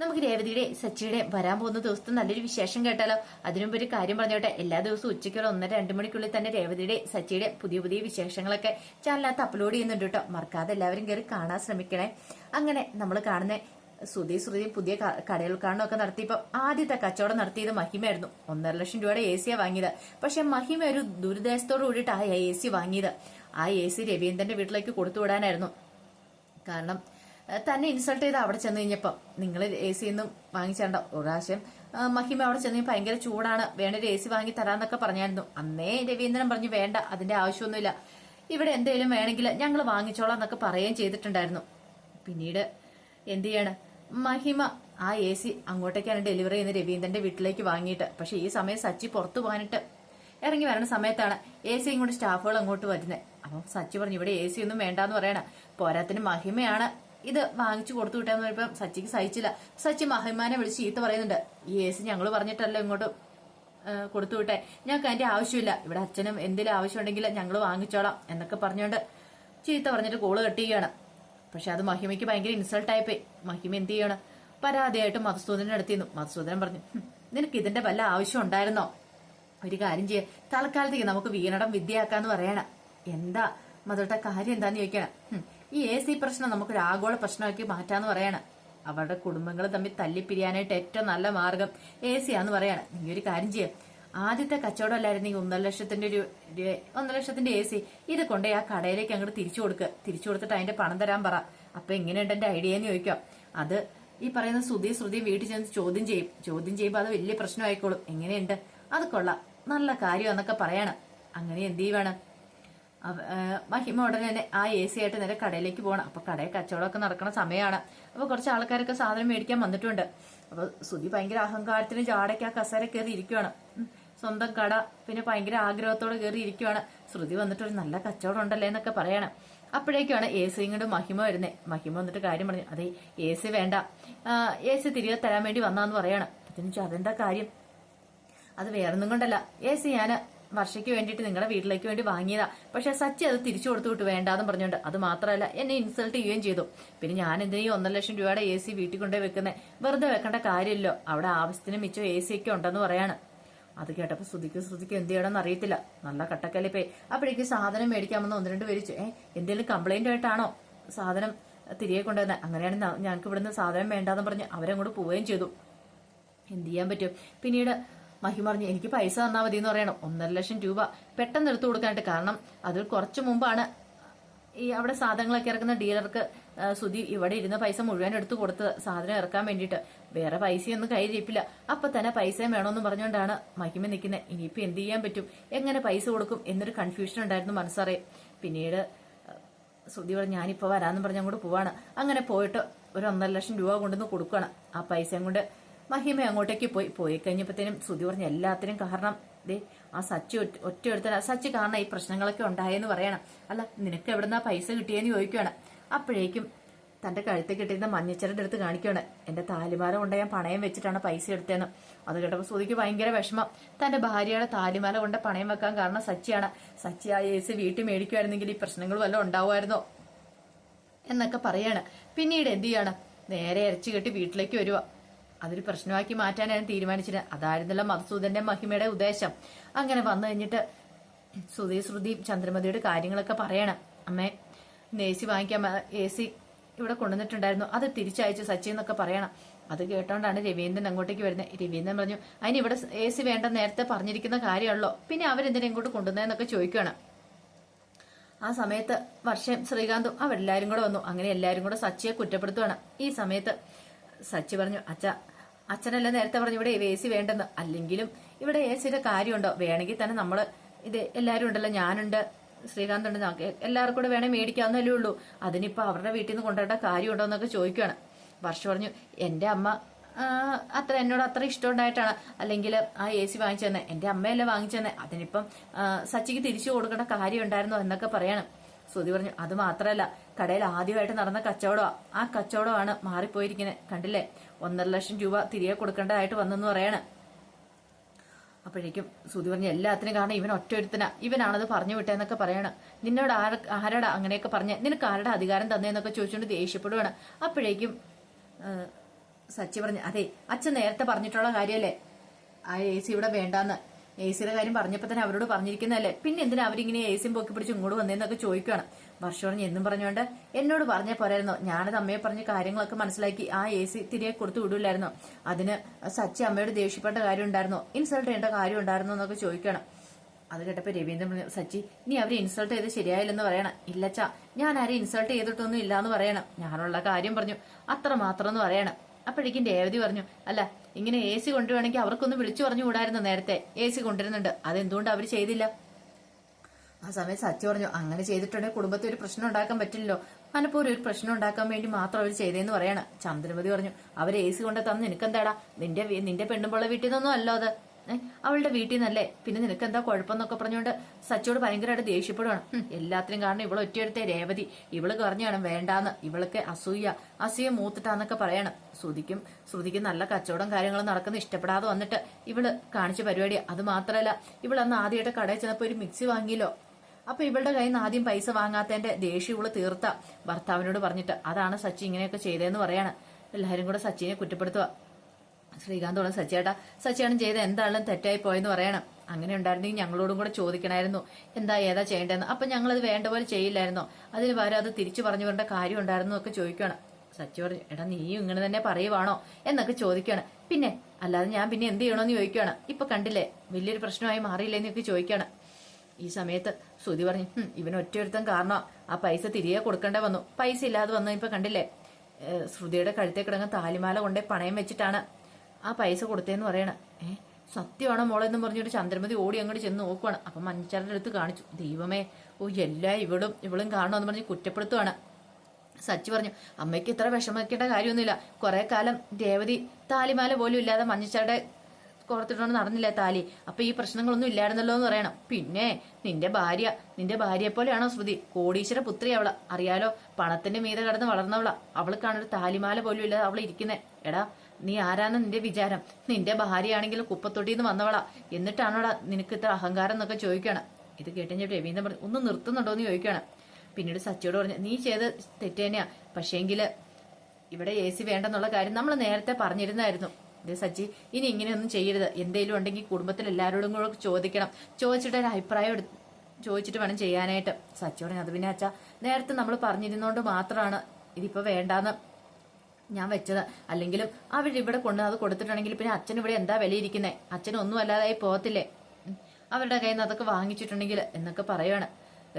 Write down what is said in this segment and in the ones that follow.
നമുക്ക് രേവതിയുടെ സച്ചിയുടെ വരാൻ പോകുന്ന ദിവസത്തെ നല്ലൊരു വിശേഷം കേട്ടാലോ? അതിനുമുമ്പ് ഒരു കാര്യം പറഞ്ഞോട്ടെ. എല്ലാ ദിവസവും ഉച്ചയ്ക്കുള്ള ഒന്നര രണ്ട് മണിക്കുള്ളിൽ തന്നെ രേവതിയുടെ സച്ചിയുടെ പുതിയ പുതിയ വിശേഷങ്ങളൊക്കെ ചാനലിനകത്ത് അപ്ലോഡ് ചെയ്യുന്നുണ്ട് കേട്ടോ. മറക്കാതെ എല്ലാവരും കയറി കാണാൻ ശ്രമിക്കണേ. അങ്ങനെ നമ്മൾ കാണുന്ന സുധി ശ്രുതി പുതിയ കടയിൽ കാണുമൊക്കെ നടത്തിയപ്പോൾ ആദ്യത്തെ കച്ചവടം നടത്തിയത് മഹിമയായിരുന്നു. ഒന്നര ലക്ഷം രൂപയുടെ എ സിയാണ് വാങ്ങിയത്. പക്ഷെ മഹിമ ഒരു ദുരിദേശത്തോട് കൂടിയിട്ട് ആ എ സി വാങ്ങിയത്. ആ എ സി രവീന്ദ്രന്റെ വീട്ടിലേക്ക് കൊടുത്തു വിടാനായിരുന്നു. കാരണം തന്നെ ഇൻസൾട്ട് ചെയ്ത് അവിടെ ചെന്ന് കഴിഞ്ഞപ്പം നിങ്ങൾ എ സി ഒന്നും വാങ്ങിച്ചേണ്ട പ്രാവശ്യം. മഹിമ അവിടെ ചെന്ന് ഭയങ്കര ചൂടാണ്. വേണ്ട ഒരു എ സി വാങ്ങി തരാന്നൊക്കെ പറഞ്ഞായിരുന്നു. അന്നേ രവീന്ദ്രൻ പറഞ്ഞു വേണ്ട അതിന്റെ ആവശ്യമൊന്നുമില്ല. ഇവിടെ എന്തെങ്കിലും വേണമെങ്കിൽ ഞങ്ങൾ വാങ്ങിച്ചോളാം എന്നൊക്കെ പറയുകയും ചെയ്തിട്ടുണ്ടായിരുന്നു. പിന്നീട് എന്ത് ചെയ്യാണ്? മഹിമ ആ എ സി അങ്ങോട്ടേക്കാണ് ഡെലിവറി ചെയ്യുന്നത് രവീന്ദ്രന്റെ വീട്ടിലേക്ക് വാങ്ങിയിട്ട്. പക്ഷെ ഈ സമയം സച്ചി പുറത്തു പോകാനിട്ട് ഇറങ്ങി വരണ സമയത്താണ് എ സി ഇങ്ങോട്ട് സ്റ്റാഫുകൾ അങ്ങോട്ട് വരുന്നത്. അപ്പം സച്ചി പറഞ്ഞു ഇവിടെ എ സി ഒന്നും വേണ്ടാന്ന് പറയണ. പോരാത്തിന് മഹിമയാണ്. ഇത് വാങ്ങിച്ചു കൊടുത്തു വിട്ടാന്ന് പറയുമ്പോൾ സച്ചിക്ക് സഹിച്ചില്ല. സച്ചി മഹിമാനെ വിളിച്ച് ചീത്ത പറയുന്നുണ്ട്. ഈ ഞങ്ങൾ പറഞ്ഞിട്ടല്ലോ ഇങ്ങോട്ട് കൊടുത്തു വിട്ടെ. ഞങ്ങൾക്ക് അതിന്റെ ആവശ്യമില്ല. ഇവിടെ അച്ഛനും എന്തെങ്കിലും ആവശ്യമുണ്ടെങ്കിൽ ഞങ്ങൾ വാങ്ങിച്ചോളാം എന്നൊക്കെ പറഞ്ഞുകൊണ്ട് ചീത്ത പറഞ്ഞിട്ട് കോൾ കെട്ടുകയാണ് പക്ഷെ അത് മഹിമയ്ക്ക് ഭയങ്കര ഇൻസൾട്ട് ആയിപ്പോയി മഹിമ എന്ത് ചെയ്യണം? പരാതിയായിട്ട് മധുസൂദനൻ അടുത്തിരുന്നു മധുസൂദനൻ പറഞ്ഞു നിനക്ക് ഇതിന്റെ വല്ല ആവശ്യം ഉണ്ടായിരുന്നോ? ഒരു കാര്യം ചെയ്യ. തൽക്കാലത്തേക്ക് നമുക്ക് വീണടം വിദ്യയാക്കാന്ന് പറയണം. എന്താ? മധുട്ട കാര്യം എന്താന്ന് ചോദിക്കണം ഈ എ സി പ്രശ്നം നമുക്കൊരു ആഗോള പ്രശ്നമാക്കി മാറ്റാന്ന് പറയാണ്. അവരുടെ കുടുംബങ്ങൾ തമ്മിൽ തല്ലിപ്പിരിയാനായിട്ട് ഏറ്റവും നല്ല മാർഗം എ സി ആന്ന് പറയാണ്. നീ ഒരു കാര്യം ചെയ്യാം. ആദ്യത്തെ കച്ചവടം അല്ലായിരുന്നെങ്കിൽ ഒന്നര ലക്ഷത്തിന്റെ ഒരു ഒന്നര ലക്ഷത്തിന്റെ എ സി ഇത് കൊണ്ടേ ആ കടയിലേക്ക് അങ്ങോട്ട് തിരിച്ചു കൊടുക്കുക തിരിച്ചു കൊടുത്തിട്ട് അതിന്റെ പണം തരാൻ പറ. അപ്പൊ എങ്ങനെയുണ്ട് എന്റെ ഐഡിയ എന്ന് ചോദിക്കാം. അത് ഈ പറയുന്ന ശ്രുതി ശ്രുതി വീട്ടിൽ ചെന്ന് ചോദ്യം ചെയ്യും. ചോദ്യം ചെയ്യുമ്പോൾ അത് വലിയ പ്രശ്നമായിക്കോളും. എങ്ങനെയുണ്ട്? അത് കൊള്ളാം. നല്ല കാര്യം എന്നൊക്കെ പറയണം. അങ്ങനെ എന്ത് ഏ, മഹിമ ഉടനെ തന്നെ ആ എ സി ആയിട്ട് നേരെ കടയിലേക്ക് പോകണം അപ്പൊ കടയിൽ കച്ചവടമൊക്കെ നടക്കുന്ന സമയമാണ്. അപ്പൊ കുറച്ച് ആൾക്കാരൊക്കെ സാധനം മേടിക്കാൻ വന്നിട്ടുണ്ട്. അപ്പൊ സുധി ഭയങ്കര അഹങ്കാരത്തിന് ജാടയ്ക്ക് ആ കസേര കയറി ഇരിക്കുവാണ്. സ്വന്തം കട. പിന്നെ ഭയങ്കര ആഗ്രഹത്തോടെ കയറി ഇരിക്കുവാണ്. ശ്രുതി വന്നിട്ട് ഒരു നല്ല കച്ചവടം ഉണ്ടല്ലേ എന്നൊക്കെ പറയണം. അപ്പോഴേക്കാണ് എ സി ഇങ്ങോട്ട് മഹിമ വരുന്നത് മഹിമ വന്നിട്ട് കാര്യം പറഞ്ഞു. അതെ എ സി വേണ്ട. എ സി തിരികെ തരാൻ വേണ്ടി വന്നാന്ന് പറയണം. അതിന് അതെന്താ കാര്യം? അത് വേറൊന്നും കൊണ്ടല്ല. എ സി ഞാൻ വർഷയ്ക്ക് വേണ്ടിയിട്ട് നിങ്ങളുടെ വീട്ടിലേക്ക് വേണ്ടി വാങ്ങിയതാ. പക്ഷെ സച്ചി അത് തിരിച്ചു കൊടുത്തു വിട്ട് വേണ്ടാന്ന് പറഞ്ഞുകൊണ്ട്. അത് മാത്രമല്ല എന്നെ ഇൻസൾട്ട് ചെയ്യുകയും ചെയ്തു. പിന്നെ ഞാൻ എന്തിനും ഒന്നര ലക്ഷം രൂപയുടെ എ സി വീട്ടിൽ കൊണ്ടുപോയി വെക്കുന്നത് വെറുതെ വെക്കേണ്ട കാര്യമില്ലോ അവിടെ ആവശ്യത്തിന് മിച്ചം എ സി ഒക്കെ ഉണ്ടെന്ന് പറയാണ്. അത് കേട്ടപ്പോ ശ്രുതിക്ക് ശ്രുതിക്ക് എന്ത് ചെയ്യണമെന്ന് അറിയത്തില്ല. നല്ല കട്ടക്കലിപ്പേ അപ്പോഴേക്ക് സാധനം മേടിക്കാമെന്ന് ഒന്ന് രണ്ട് പേര് ഏഹ് എന്തെങ്കിലും കംപ്ലൈന്റ് ആയിട്ടാണോ സാധനം തിരികെ കൊണ്ടുവന്നത് അങ്ങനെയാണ് ഞങ്ങൾക്ക് ഇവിടുന്ന് സാധനം വേണ്ടാന്ന് പറഞ്ഞ് അവരങ്ങോട്ട് പോവുകയും ചെയ്തു. എന്ത് ചെയ്യാൻ പറ്റും? പിന്നീട് മഹി പറഞ്ഞു എനിക്ക് പൈസ തന്നാൽ മതി എന്ന് പറയണം. ഒന്നര ലക്ഷം രൂപ പെട്ടെന്ന് എടുത്തു കൊടുക്കാനായിട്ട് കാരണം അതിൽ കുറച്ചു മുമ്പാണ് ഈ അവിടെ സാധനങ്ങളൊക്കെ ഇറക്കുന്ന ഡീലർക്ക് സുധി ഇവിടെ ഇരുന്ന പൈസ മുഴുവൻ എടുത്തു കൊടുത്തത് സാധനം ഇറക്കാൻ വേണ്ടിയിട്ട്. വേറെ പൈസയൊന്നും കയ്യിലിരിപ്പില്ല അപ്പൊ തന്നെ പൈസയും വേണമെന്ന് പറഞ്ഞുകൊണ്ടാണ് മഹിമ നിൽക്കുന്നത് ഇനിയിപ്പോ എന്ത് ചെയ്യാൻ പറ്റും? എങ്ങനെ പൈസ കൊടുക്കും? എന്നൊരു കൺഫ്യൂഷൻ ഉണ്ടായിരുന്നു മനസ്സറിയാം പിന്നീട് സുധി പറഞ്ഞു ഞാനിപ്പോ വരാന്ന് പറഞ്ഞ് അങ്ങോട്ട് പോവാണ്. അങ്ങനെ പോയിട്ട് ഒരു ഒന്നര ലക്ഷം രൂപ കൊണ്ടുവന്ന് കൊടുക്കുകയാണ് ആ പൈസയും കൊണ്ട് മഹിമ അങ്ങോട്ടേക്ക് പോയി പോയി കഴിഞ്ഞപ്പോഴത്തേനും ശ്രുതി പറഞ്ഞ എല്ലാത്തിനും കാരണം ദേ ആ സച്ചി ഒറ്റ ഒറ്റ എടുത്ത സച്ചി കാരണം ഈ പ്രശ്നങ്ങളൊക്കെ ഉണ്ടായെന്ന് പറയണം. അല്ല നിനക്ക് എവിടുന്നാ പൈസ കിട്ടിയെന്ന് ചോദിക്കുകയാണ് അപ്പോഴേക്കും തന്റെ കഴുത്തിൽ കിട്ടിയിരുന്ന മഞ്ഞച്ചരട് അടുത്ത് കാണിക്കുകയാണ് എന്റെ താലിമാല കൊണ്ട് ഞാൻ പണയം വെച്ചിട്ടാണ് പൈസ എടുത്തതെന്ന്. അത് കേട്ടപ്പോൾ ശ്രുതിക്ക് ഭയങ്കര വിഷമം. തന്റെ ഭാര്യയുടെ താലിമാല കൊണ്ട് പണയം വെക്കാൻ കാരണം സച്ചിയാണ്. സച്ചി ആ എ സി വീട്ടിൽ മേടിക്കുമായിരുന്നെങ്കിൽ ഈ പ്രശ്നങ്ങൾ വല്ലതും ഉണ്ടാവുമായിരുന്നോ? എന്നൊക്കെ പറയാണ്. പിന്നീട് എന്ത് ചെയ്യാണ്? നേരെ ഇറച്ചി കെട്ടി വീട്ടിലേക്ക് വരുക അതൊരു പ്രശ്നമാക്കി മാറ്റാനാണ് തീരുമാനിച്ചത്. അതായിരുന്നല്ലോ മധുസൂദന്റെ മഹിമയുടെ ഉദ്ദേശം. അങ്ങനെ വന്നു കഴിഞ്ഞിട്ട് ശ്രുതി ശ്രുതി ചന്ദ്രമതിയുടെ കാര്യങ്ങളൊക്കെ പറയണം. അമ്മേ ഇന്ന് എ സി വാങ്ങിക്കാൻ എ സി ഇവിടെ കൊണ്ടുവന്നിട്ടുണ്ടായിരുന്നു. അത് തിരിച്ചയച്ച് സച്ചി എന്നൊക്കെ പറയണം. അത് കേട്ടോണ്ടാണ് രവീന്ദ്രൻ അങ്ങോട്ടേക്ക് വരുന്നത് രവീന്ദ്രൻ പറഞ്ഞു അതിന് ഇവിടെ എ സി വേണ്ട നേരത്തെ പറഞ്ഞിരിക്കുന്ന കാര്യമുള്ളോ. പിന്നെ അവരെന്തിനാ ഇങ്ങോട്ട് കൊണ്ടുവന്നതെന്നൊക്കെ ചോദിക്കുകയാണ് ആ സമയത്ത് വർഷം ശ്രീകാന്തും അവരെല്ലാരും കൂടെ വന്നു. അങ്ങനെ എല്ലാരും കൂടെ സച്ചിയെ കുറ്റപ്പെടുത്തുവാണ്. ഈ സമയത്ത് സച്ചി പറഞ്ഞു അച്ഛ അച്ഛനല്ല നേരത്തെ പറഞ്ഞു ഇവിടെ എ സി വേണ്ടെന്ന്. അല്ലെങ്കിലും ഇവിടെ എ സിയുടെ കാര്യമുണ്ടോ? വേണമെങ്കിൽ തന്നെ നമ്മൾ ഇത് എല്ലാവരും ഉണ്ടല്ലോ ഞാനുണ്ട് ശ്രീകാന്ത് ഉണ്ട് എല്ലാവർക്കും കൂടെ വേണേ മേടിക്കാവുന്നല്ലേ ഉള്ളൂ. അതിനിപ്പോൾ അവരുടെ വീട്ടിൽ നിന്ന് കൊണ്ടുവരേണ്ട കാര്യമുണ്ടോ എന്നൊക്കെ ചോദിക്കുകയാണ് വർഷ പറഞ്ഞു എന്റെ അമ്മ അത്ര എന്നോട് അത്ര ഇഷ്ടമുണ്ടായിട്ടാണ്. അല്ലെങ്കിൽ ആ എ സി വാങ്ങിച്ചു തന്നെ എന്റെ അമ്മയല്ലേ വാങ്ങിച്ചു തന്നെ അതിനിപ്പം സച്ചിക്ക് തിരിച്ചു കൊടുക്കേണ്ട കാര്യം ഉണ്ടായിരുന്നോ എന്നൊക്കെ പറയണം. ശ്രുതി പറഞ്ഞു അത് മാത്രമല്ല കടയിൽ ആദ്യമായിട്ട് നടന്ന കച്ചവടമാണ് ആ കച്ചവടമാണ് മാറിപ്പോയിരിക്കുന്നത് കണ്ടില്ലേ? ഒന്നര ലക്ഷം രൂപ തിരികെ കൊടുക്കേണ്ടതായിട്ട് വന്നെന്ന് പറയാണ്. അപ്പോഴേക്കും സുതി പറഞ്ഞു എല്ലാത്തിനും കാരണം ഇവൻ ഒറ്റയൊരുത്തന. ഇവനാണത് പറഞ്ഞു വിട്ടേന്നൊക്കെ പറയണം. നിന്നോട് ആര ആരടാ അങ്ങനെയൊക്കെ പറഞ്ഞ? നിനക്ക് ആരുടെ അധികാരം തന്നേന്നൊക്കെ ചോദിച്ചുകൊണ്ട് ദേഷ്യപ്പെടുവാണ്. അപ്പോഴേക്കും സച്ചി പറഞ്ഞു അതെ അച്ഛൻ നേരത്തെ പറഞ്ഞിട്ടുള്ള കാര്യമല്ലേ ആ എ സി ഇവിടെ വേണ്ടാന്ന്. എ സിയുടെ കാര്യം പറഞ്ഞപ്പോ തന്നെ അവരോട് പറഞ്ഞിരിക്കുന്നതല്ലേ? പിന്നെ എന്തിനാ അവരിങ്ങനെ എ സിയും പൊക്കി പിടിച്ച് ഇങ്ങോട്ട് വന്നേന്നൊക്കെ ചോദിക്കുകയാണ് വർഷം എന്നും പറഞ്ഞുകൊണ്ട് എന്നോട് പറഞ്ഞേ പോരായിരുന്നോ? ഞാനത് അമ്മയെ പറഞ്ഞ കാര്യങ്ങളൊക്കെ മനസ്സിലാക്കി ആ എ സി തിരികെ കൊടുത്തു വിടില്ലായിരുന്നു അതിന് സച്ചി അമ്മയോട് ദേഷ്യപ്പെട്ട കാര്യം ഉണ്ടായിരുന്നോ? ഇൻസൾട്ട് ചെയ്യേണ്ട കാര്യം ഉണ്ടായിരുന്നോ എന്നൊക്കെ ചോദിക്കണം അത് കേട്ടപ്പോ രവീന്ദ്രൻ സച്ചി നീ അവരെ ഇൻസൾട്ട് ചെയ്ത് ശരിയായില്ലെന്ന് പറയണം. ഇല്ലച്ചാ ഞാൻ ആരെ ഇൻസൾട്ട് ചെയ്തിട്ടൊന്നും ഇല്ലാന്ന് പറയണം. ഞാനുള്ള കാര്യം പറഞ്ഞു. അത്ര മാത്രം എന്ന് പറയണം. അപ്പോഴേക്കും രേവതി പറഞ്ഞു അല്ല ഇങ്ങനെ എ സി കൊണ്ടുവേണമെങ്കിൽ അവർക്കൊന്ന് വിളിച്ചു പറഞ്ഞു കൂടായിരുന്നു നേരത്തെ. എ സി കൊണ്ടുവരുന്നുണ്ട്. അതെന്തുകൊണ്ട് അവർ ചെയ്തില്ല? ആ സമയത്ത് സച്ചി പറഞ്ഞു. അങ്ങനെ ചെയ്തിട്ടുണ്ടെങ്കിൽ കുടുംബത്തിൽ ഒരു പ്രശ്നം ഉണ്ടാക്കാൻ പറ്റില്ലല്ലോ. മനഃപൂർവം ഒരു പ്രശ്നം ഉണ്ടാക്കാൻ വേണ്ടി മാത്രം അവർ ചെയ്തേന്ന് പറയാണ്. ചന്ദ്രപതി പറഞ്ഞു അവർ എ സി കൊണ്ട് തന്ന് നിനക്കെന്താടാ? നിന്റെ നിന്റെ പെണ്ണുമ്പുള്ള വീട്ടിൽ നിന്നൊന്നും അല്ലോ അത്. അവളുടെ വീട്ടിൽ നിന്നല്ലേ? പിന്നെ നിനക്ക് എന്താ കുഴപ്പമെന്നൊക്കെ പറഞ്ഞുകൊണ്ട് സച്ചോട് ഭയങ്കരമായിട്ട് ദേഷ്യപ്പെടുവാണ്. എല്ലാത്തിനും കാരണം ഇവൾ ഒറ്റയെടുത്തേ രേവതി. ഇവൾ പറഞ്ഞാണ് വേണ്ടാന്ന്. ഇവൾക്ക് അസൂയ. അസൂയ മൂത്തിട്ടാന്നൊക്കെ പറയണം. ശ്രുതിക്കും ശ്രുതിക്കും നല്ല കച്ചവടം കാര്യങ്ങളും നടക്കുന്ന ഇഷ്ടപ്പെടാതെ വന്നിട്ട് ഇവൾ കാണിച്ച പരിപാടി അത് മാത്രമല്ല ഇവളന്ന് ആദ്യമായിട്ട് കടയിൽ ചെന്നപ്പോ ഒരു മിക്സി വാങ്ങിയല്ലോ. അപ്പൊ ഇവളുടെ കയ്യിൽ നിന്ന് ആദ്യം പൈസ വാങ്ങാത്തതിന്റെ ദേഷ്യം ഇവൾ തീർത്ത. ഭർത്താവിനോട് പറഞ്ഞിട്ട് അതാണ് സച്ചി ഇങ്ങനെയൊക്കെ ചെയ്തതെന്ന് പറയാണ്. എല്ലാരും കൂടെ സച്ചിനെ കുറ്റപ്പെടുത്തുക ശ്രീകാന്തോളം സച്ചേട്ടാ സച്ചേട്ടൻ ചെയ്ത എന്താണെങ്കിലും തെറ്റായി പോയെന്ന് പറയണം. അങ്ങനെ ഉണ്ടായിരുന്നെങ്കിൽ ഞങ്ങളോടും കൂടെ ചോദിക്കണമായിരുന്നു എന്താ ഏതാ ചെയ്യേണ്ടതെന്ന്. അപ്പൊ ഞങ്ങളത് വേണ്ട പോലെ ചെയ്യില്ലായിരുന്നോ? അതിന് പകരം അത് തിരിച്ചു പറഞ്ഞു വരേണ്ട കാര്യം ഉണ്ടായിരുന്നു ഒക്കെ ചോദിക്കണം. സച്ചി പറഞ്ഞു എടാ നീയും ഇങ്ങനെ തന്നെ പറയുവാണോ? എന്നൊക്കെ ചോദിക്കുകയാണ് പിന്നെ അല്ലാതെ ഞാൻ പിന്നെ എന്ത് ചെയ്യണമെന്ന് ചോദിക്കുകയാണ് ഇപ്പൊ കണ്ടില്ലേ വലിയൊരു പ്രശ്നമായി മാറിയില്ലേ എന്നൊക്കെ ചോദിക്കുകയാണ് ഈ സമയത്ത് ശ്രുതി പറഞ്ഞു "ഹും, ഇവൻ ഒറ്റയൊരുത്തം കാരണം? ആ പൈസ തിരികെ കൊടുക്കേണ്ട വന്നു. പൈസ ഇല്ലാതെ വന്നു ഇപ്പൊ കണ്ടില്ലേ? ശ്രുതിയുടെ കഴുത്തേ കിടങ്ങുന്ന താലിമാല കൊണ്ടേ പണയം വെച്ചിട്ടാണ് ആ പൈസ കൊടുത്തേന്ന് പറയണ. ഏ സത്യമാണോ മോളെന്ന് പറഞ്ഞിട്ട് ചന്ദ്രമതി ഓടി അങ്ങോട്ട് ചെന്ന് നോക്കുവാണ്. അപ്പം മഞ്ചാരുടെ അടുത്ത് കാണിച്ചു. ദൈവമേ ഓ എല്ലാ ഇവളും ഇവളും കാണണമെന്ന് പറഞ്ഞ് കുറ്റപ്പെടുത്തുവാണ്. സച്ചി പറഞ്ഞു അമ്മയ്ക്ക് ഇത്ര വിഷമിക്കേണ്ട കാര്യമൊന്നുമില്ല. കുറെ കാലം രേവതി താലിമാല പോലും ഇല്ലാതെ മഞ്ഞച്ചാടെ കോർത്തിട്ടോണ്ട് നടന്നില്ല താലി. അപ്പൊ ഈ പ്രശ്നങ്ങളൊന്നും ഇല്ലായിരുന്നല്ലോ എന്ന് പറയണം. പിന്നെ നിന്റെ ഭാര്യ നിന്റെ ഭാര്യയെ പോലെയാണോ ശ്രുതി. കോടീശ്വര പുത്രി അവൾ. അറിയാലോ പണത്തിന്റെ മീതെ കടന്ന് വളർന്നവള. അവൾക്കാണ് ഒരു താലിമാല പോലും ഇല്ലാതെ അവൾ ഇരിക്കുന്നേ. എടാ നീ ആരാണ് നിന്റെ വിചാരം? നിന്റെ ഭാര്യയാണെങ്കിലും കുപ്പത്തൊട്ടിന്ന് വന്നവളാ. എന്നിട്ടാണോടാ നിനക്ക് ഇത്ര അഹങ്കാരം എന്നൊക്കെ ചോദിക്കണം. ഇത് കേട്ടുകഴിഞ്ഞ രവീന്ദ്രൻ പറഞ്ഞു ഒന്ന് നിർത്തുന്നുണ്ടോ? എന്ന് ചോദിക്കണം. പിന്നീട് സച്ചിയോട് പറഞ്ഞു നീ ചെയ്ത് തെറ്റ് തന്നെയാ പക്ഷേങ്കിൽ ഇവിടെ എ സി വേണ്ടെന്നുള്ള കാര്യം നമ്മൾ നേരത്തെ പറഞ്ഞിരുന്നായിരുന്നു. ഇതേ സച്ചി ഇനി ഇങ്ങനെയൊന്നും ചെയ്യരുത്. എന്തെങ്കിലും ഉണ്ടെങ്കിൽ കുടുംബത്തിൽ എല്ലാവരോടും കൂടെ ചോദിക്കണം. ചോദിച്ചിട്ട് ഒരു അഭിപ്രായം എടുത്ത് ചോദിച്ചിട്ട് വേണം ചെയ്യാനായിട്ട്. സച്ചി പറഞ്ഞു അത് പിന്നെ അച്ഛാ നേരത്തെ നമ്മൾ പറഞ്ഞിരുന്നോണ്ട് മാത്രമാണ് ഇതിപ്പോ വേണ്ടാന്ന് ഞാൻ വെച്ചത്. അല്ലെങ്കിലും അവർ ഇവിടെ കൊണ്ട് അത് കൊടുത്തിട്ടുണ്ടെങ്കിൽ പിന്നെ അച്ഛൻ ഇവിടെ എന്താ വിലയിരിക്കുന്നേ? അച്ഛനൊന്നും അല്ലാതായി പോകത്തില്ലേ. അവരുടെ കയ്യിൽ നിന്ന് അതൊക്കെ വാങ്ങിച്ചിട്ടുണ്ടെങ്കിൽ എന്നൊക്കെ പറയുവാണ്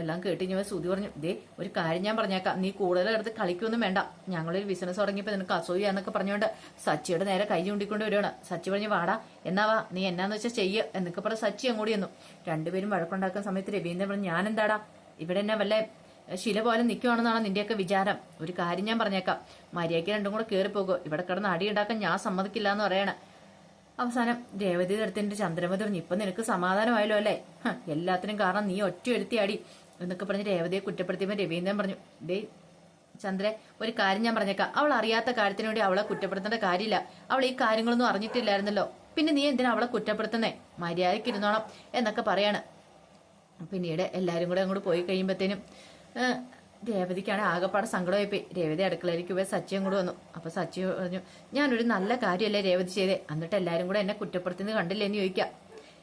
എല്ലാം കേട്ട് ഞാൻ സുതി പറഞ്ഞു ദേ ഒരു കാര്യം ഞാൻ പറഞ്ഞേക്കാം. നീ കൂടുതൽ എടുത്ത് കളിക്കൊന്നും വേണ്ട. ഞങ്ങളൊരു ബിസിനസ് തുടങ്ങിയപ്പോൾ നിനക്ക് അസൂയ എന്നൊക്കെ പറഞ്ഞുകൊണ്ട് സച്ചിയുടെ നേരെ കൈ ചൂണ്ടിക്കൊണ്ട് വരുവാണ് സച്ചി പറഞ്ഞു വാടാ എന്നാവാ നീ എന്നാന്ന് വെച്ചാൽ ചെയ്യ എന്നൊക്കെ പറഞ്ഞ സച്ചി അങ്ങോട്ട് ചെന്നു. രണ്ടുപേരും വഴക്കുണ്ടാക്കുന്ന സമയത്ത് രവീന്ദ്രൻ പറഞ്ഞു ഞാൻ എന്താടാ ഇവിടെ എന്നെ വല്ല ശില പോലെ നിൽക്കുവാണെന്നാണ് നിന്റെയൊക്കെ വിചാരം. ഒരു കാര്യം ഞാൻ പറഞ്ഞേക്കാം. മര്യാദയ്ക്ക് രണ്ടും കൂടെ കയറി പോകുമോ ഇവിടെ കിടന്ന് അടിയുണ്ടാക്കാൻ ഞാൻ സമ്മതിക്കില്ല എന്ന് പറയണ. അവസാനം രേവതി തരത്തിന്റെ ചന്ദ്രമതി പറഞ്ഞു ഇപ്പൊ നിനക്ക് സമാധാനമായല്ലോ അല്ലേ? എല്ലാത്തിനും കാരണം നീ ഒറ്റ ഒരുത്തി അടി എന്നൊക്കെ പറഞ്ഞ് രേവതിയെ കുറ്റപ്പെടുത്തിയപ്പോ രവീന്ദ്രൻ പറഞ്ഞു ദേ ചന്ദ്ര ഒരു കാര്യം ഞാൻ പറഞ്ഞേക്കാം. അവൾ അറിയാത്ത കാര്യത്തിന് വേണ്ടി അവളെ കുറ്റപ്പെടുത്തേണ്ട കാര്യമില്ല. അവൾ ഈ കാര്യങ്ങളൊന്നും അറിഞ്ഞിട്ടില്ലായിരുന്നല്ലോ. പിന്നെ നീ എന്തിനാ അവളെ കുറ്റപ്പെടുത്തുന്നേ? മര്യാദയ്ക്ക് ഇരുന്നോണം എന്നൊക്കെ പറയാണ്. പിന്നീട് എല്ലാരും കൂടെ അങ്ങോട്ട് പോയി കഴിയുമ്പോഴത്തേനും രേവതിക്കാണ് ആകെപ്പാടെ സങ്കടമായി പോയി രേവതി അടുക്കളയിലേക്ക് പോയി സച്ചിയും കൂടെ വന്നു. അപ്പൊ സച്ചി പറഞ്ഞു ഞാനൊരു നല്ല കാര്യമല്ലേ രേവതി ചെയ്തേ? എന്നിട്ട് എല്ലാരും കൂടെ എന്നെ കുറ്റപ്പെടുത്തുന്നത് കണ്ടില്ലേ എന്ന് ചോദിക്കാം.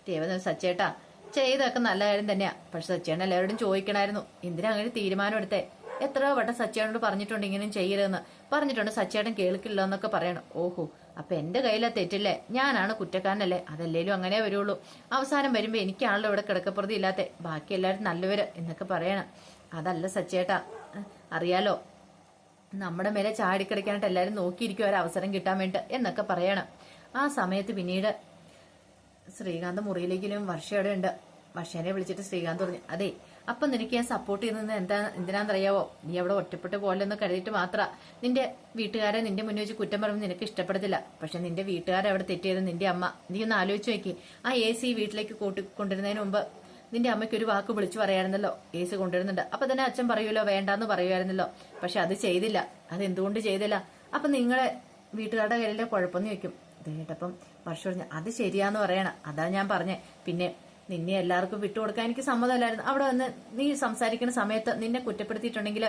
രേവതി സച്ചേട്ടാ ചെയ്തൊക്കെ നല്ല കാര്യം തന്നെയാ. പക്ഷെ സച്ചിയാണ് എല്ലാവരോടും ചോദിക്കണായിരുന്നു. എന്തിനാ അങ്ങനെ തീരുമാനം എടുത്തേ? എത്രയോ വട്ടം സച്ചേട്ടനോട് പറഞ്ഞിട്ടുണ്ട് ഇങ്ങനെയും ചെയ്യരുതെന്ന്. പറഞ്ഞിട്ടുണ്ട് സച്ചേട്ടൻ കേൾക്കില്ല എന്നൊക്കെ പറയണം. ഓഹോ അപ്പൊ എന്റെ കയ്യിലെ തെറ്റില്ലേ? ഞാനാണ് കുറ്റക്കാരനല്ലേ? അതല്ലേലും അങ്ങനെ വരുള്ളൂ. അവസാനം വരുമ്പോ എനിക്കാണല്ലോ ഇവിടെ കിടക്കപ്പുറതി ഇല്ലാത്ത. ബാക്കി എല്ലാവരും നല്ലവര് എന്നൊക്കെ പറയണം. അതല്ല സച്ചേട്ടാ. അറിയാലോ നമ്മുടെ മേലെ ചാടിക്കിടക്കാനായിട്ട് എല്ലാരും നോക്കിയിരിക്കും അവസരം കിട്ടാൻ വേണ്ടി എന്നൊക്കെ പറയണം. ആ സമയത്ത് പിന്നീട് ശ്രീകാന്ത് മുറിയിലേക്കിലും വർഷയുടെ ഉണ്ട്. വർഷേനെ വിളിച്ചിട്ട് ശ്രീകാന്ത് പറഞ്ഞു അതെ അപ്പൊ നിനക്ക് ഞാൻ സപ്പോർട്ട് ചെയ്യുന്നത് എന്താ എന്തിനാണെന്നറിയാവോ? നീ അവിടെ ഒറ്റപ്പെട്ട് പോലെന്ന് കരുതിയിട്ട് മാത്ര. നിന്റെ വീട്ടുകാരെ നിന്റെ മുന്നിൽ വെച്ച് കുറ്റം പറയുമ്പോൾ നിനക്ക് ഇഷ്ടപ്പെടത്തില്ല. പക്ഷെ നിന്റെ വീട്ടുകാരെ അവിടെ തെറ്റിയത് നിന്റെ അമ്മ. നീ ഒന്ന് ആലോചിച്ച് നോക്കി. ആ എ സി വീട്ടിലേക്ക് കൂട്ടി കൊണ്ടുവരുന്നതിന് മുമ്പ് നിന്റെ അമ്മയ്ക്ക് ഒരു വാക്ക് വിളിച്ചു പറയായിരുന്നല്ലോ. കേസ് കൊണ്ടുവരുന്നുണ്ട്. അപ്പൊ തന്നെ അച്ഛൻ പറയുമല്ലോ വേണ്ടാന്ന് പറയുമായിരുന്നല്ലോ. പക്ഷെ അത് ചെയ്തില്ല. അത് എന്തുകൊണ്ട് ചെയ്തില്ല? അപ്പൊ നിങ്ങളെ വീട്ടുകാരുടെ കയ്യിലെ കുഴപ്പമെന്ന് ചോദിക്കും. ഇത് കേട്ടപ്പം വർഷം പറഞ്ഞു അത് ശരിയാന്ന് പറയണം. അതാ ഞാൻ പറഞ്ഞേ. പിന്നെ നിന്നെ എല്ലാവർക്കും വിട്ടുകൊടുക്കാൻ എനിക്ക് സമ്മതമല്ലായിരുന്നു. അവിടെ വന്ന് നീ സംസാരിക്കുന്ന സമയത്ത് നിന്നെ കുറ്റപ്പെടുത്തിയിട്ടുണ്ടെങ്കിൽ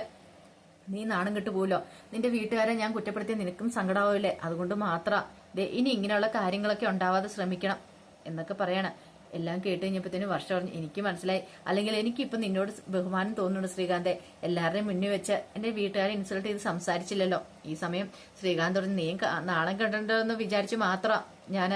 നീ നാണം കിട്ടു പോലോ നിന്റെ വീട്ടുകാരെ ഞാൻ കുറ്റപ്പെടുത്തി നിനക്കും സങ്കടാവില്ലേ? അതുകൊണ്ട് മാത്രം ദേ ഇനി ഇങ്ങനെയുള്ള കാര്യങ്ങളൊക്കെ ഉണ്ടാവാതെ ശ്രമിക്കണം എന്നൊക്കെ പറയണം. എല്ലാം കേട്ട് തന്നെ വർഷം പറഞ്ഞു എനിക്ക് മനസ്സിലായി. അല്ലെങ്കിൽ എനിക്കിപ്പോ നിന്നോട് ബഹുമാനം തോന്നുന്നുണ്ട് ശ്രീകാന്തെ. എല്ലാവരുടെയും മുന്നിൽ വെച്ച് എന്റെ വീട്ടുകാരെ ഇൻസൾട്ട് ചെയ്ത് സംസാരിച്ചില്ലല്ലോ. ഈ സമയം ശ്രീകാന്ത് പറഞ്ഞു നീ നാളെ കണ്ടോ എന്ന് വിചാരിച്ച് മാത്രം ഞാൻ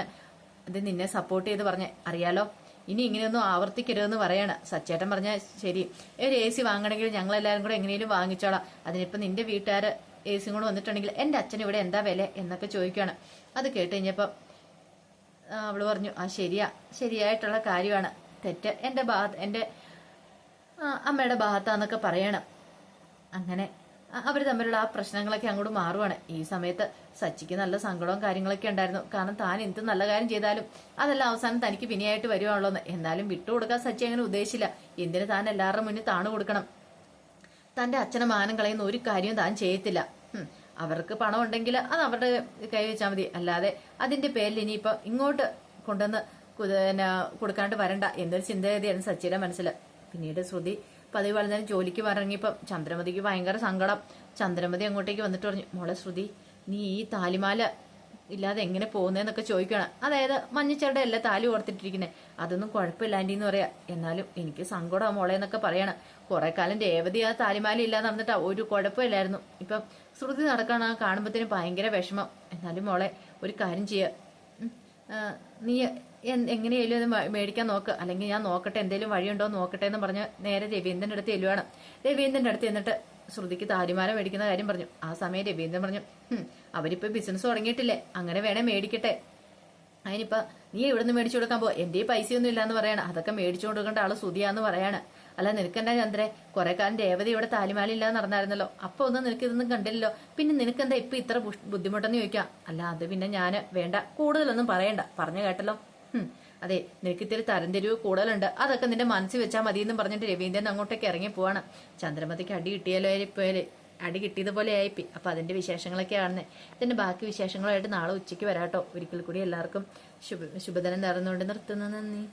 അത് നിന്നെ സപ്പോർട്ട് ചെയ്ത് പറഞ്ഞ. അറിയാലോ? ഇനി ഇങ്ങനെയൊന്നും ആവർത്തിക്കരുതെന്ന് പറയാണ്. സച്ചേട്ടൻ പറഞ്ഞ ശരി. ഒരു എ സി വാങ്ങണമെങ്കിൽ ഞങ്ങൾ എല്ലാവരും കൂടെ എങ്ങനെയും വാങ്ങിച്ചോളാം. അതിനിപ്പോ നിന്റെ വീട്ടുകാർ എ സി കൂടെ വന്നിട്ടുണ്ടെങ്കിൽ എന്റെ അച്ഛൻ ഇവിടെ എന്താ വില എന്നൊക്കെ ചോദിക്കുകയാണ് അത് കേട്ട് കഴിഞ്ഞപ്പം ആ, അവൾ പറഞ്ഞു ആ ശരിയാ ശരിയായിട്ടുള്ള കാര്യമാണ്. തെറ്റ് എന്റെ ഭാഗത്ത് എന്റെ അമ്മയുടെ ഭാഗത്താന്നൊക്കെ പറയണം. അങ്ങനെ അവർ തമ്മിലുള്ള ആ പ്രശ്നങ്ങളൊക്കെ അങ്ങോട്ട് മാറുവാണ്. ഈ സമയത്ത് സച്ചിക്ക് നല്ല സങ്കടവും കാര്യങ്ങളൊക്കെ ഉണ്ടായിരുന്നു. കാരണം താൻ എന്ത് നല്ല കാര്യം ചെയ്താലും അതെല്ലാം അവസാനം തനിക്ക് വിനയായിട്ട് വരുവാണല്ലോന്ന്. എന്നാലും വിട്ടുകൊടുക്കാൻ സച്ചി അങ്ങനെ ഉദ്ദേശിച്ചില്ല. എന്തിന് താൻ എല്ലാവരുടെ മുന്നിൽ താണു കൊടുക്കണം? തന്റെ അച്ഛനെ മാനം കളയുന്ന ഒരു കാര്യവും താൻ ചെയ്യത്തില്ല. അവർക്ക് പണം ഉണ്ടെങ്കിൽ അത് അവരുടെ കൈ വെച്ചാൽ മതി. അല്ലാതെ അതിന്റെ പേരിൽ ഇനിയിപ്പോ ഇങ്ങോട്ട് കൊണ്ടുവന്ന് പിന്നെ കൊടുക്കാണ്ട് വരണ്ട. എന്നൊരു ചിന്തഗതിയായിരുന്നു സച്ചിയുടെ മനസ്സിൽ പിന്നീട് ശ്രുതി പതിവ് വളർന്നതിന് ജോലിക്ക് ഇറങ്ങിയപ്പം ചന്ദ്രമതിക്ക് ഭയങ്കര സങ്കടം. ചന്ദ്രമതി അങ്ങോട്ടേക്ക് വന്നിട്ട് പറഞ്ഞു മോളെ ശ്രുതി നീ ഈ താലിമാല ഇല്ലാതെ എങ്ങനെ പോകുന്നതെന്നൊക്കെ ചോദിക്കണം. അതായത് മഞ്ഞച്ചേരുടെ എല്ലാ താലി ഓർത്തിട്ടിരിക്കുന്നത് അതൊന്നും കുഴപ്പമില്ല ആന്റി എന്ന് പറയാ. എന്നാലും എനിക്ക് സങ്കടമാണ് മോളെ എന്നൊക്കെ പറയണം. കുറെ കാലം രേവതി ആ താലിമാല ഇല്ലാതെ നടന്നിട്ടാ ഒരു കുഴപ്പമില്ലായിരുന്നു. ഇപ്പം ശ്രുതി നടക്കണ കാണുമ്പോഴത്തേനും ഭയങ്കര വിഷമം. എന്നാലും മോളെ ഒരു കാര്യം ചെയ്യ. നീ എങ്ങനെയായാലും അത് മേടിക്കാൻ നോക്ക്. അല്ലെങ്കിൽ ഞാൻ നോക്കട്ടെ എന്തെങ്കിലും വഴിയുണ്ടോ നോക്കട്ടെ എന്ന് പറഞ്ഞ് നേരെ രവീന്ദ്രന്റെ അടുത്ത് ചെല്ലുവാണ്. രവീന്ദ്രന്റെ അടുത്ത് എന്നിട്ട് ശ്രുതിക്ക് താലിമാല മേടിക്കുന്ന കാര്യം പറഞ്ഞു. ആ സമയം രവീന്ദ്രൻ പറഞ്ഞു "ഹും, അവരിപ്പോ ബിസിനസ് തുടങ്ങിയിട്ടില്ലേ? അങ്ങനെ വേണേ മേടിക്കട്ടെ. അതിനിപ്പ നീ ഇവിടുന്ന് മേടിച്ചു കൊടുക്കാൻ പോ എന്റെ ഈ പൈസയൊന്നും ഇല്ലാന്ന് പറയണം. അതൊക്കെ മേടിച്ചു കൊടുക്കേണ്ട ആൾ സുതിയാന്ന് പറയാണ്. അല്ല നിനക്കെന്താ ചന്ദ്രേ? കുറെ കാലം രേവതി ഇവിടെ താലിമാല ഇല്ലാന്ന് നടന്നായിരുന്നല്ലോ. അപ്പൊ ഒന്നും നിനക്ക് ഇതൊന്നും കണ്ടില്ലല്ലോ. പിന്നെ നിനക്കെന്താ ഇപ്പൊ ഇത്ര ബുദ്ധിമുട്ടെന്ന് ചോദിക്കാം? അല്ല അത് പിന്നെ ഞാൻ വേണ്ട. കൂടുതലൊന്നും പറയണ്ട. പറഞ്ഞു കേട്ടല്ലോ. അതെ നിനക്ക് ഇത്തിരി തരംതിരിവ് കൂടുതലുണ്ട്. അതൊക്കെ നിന്റെ മനസ്സിൽ വെച്ചാൽ മതി എന്ന് പറഞ്ഞിട്ട് രവീന്ദ്രൻ അങ്ങോട്ടേക്ക് ഇറങ്ങി പോവാണ്. ചന്ദ്രമതിക്ക് അടി കിട്ടിയാലോ ആയിരിപ്പോയാൽ അടി കിട്ടിയതുപോലെ ആയിപ്പി. അപ്പൊ അതിന്റെ വിശേഷങ്ങളൊക്കെ ആണെന്നേ ഇതിന്റെ ബാക്കി വിശേഷങ്ങളായിട്ട് നാളെ ഉച്ചയ്ക്ക് വരാട്ടോ. ഒരിക്കൽ കൂടി എല്ലാവർക്കും ശുഭ ശുഭദിനം നേർന്നുകൊണ്ട് നിർത്തുന്നു. നന്ദി.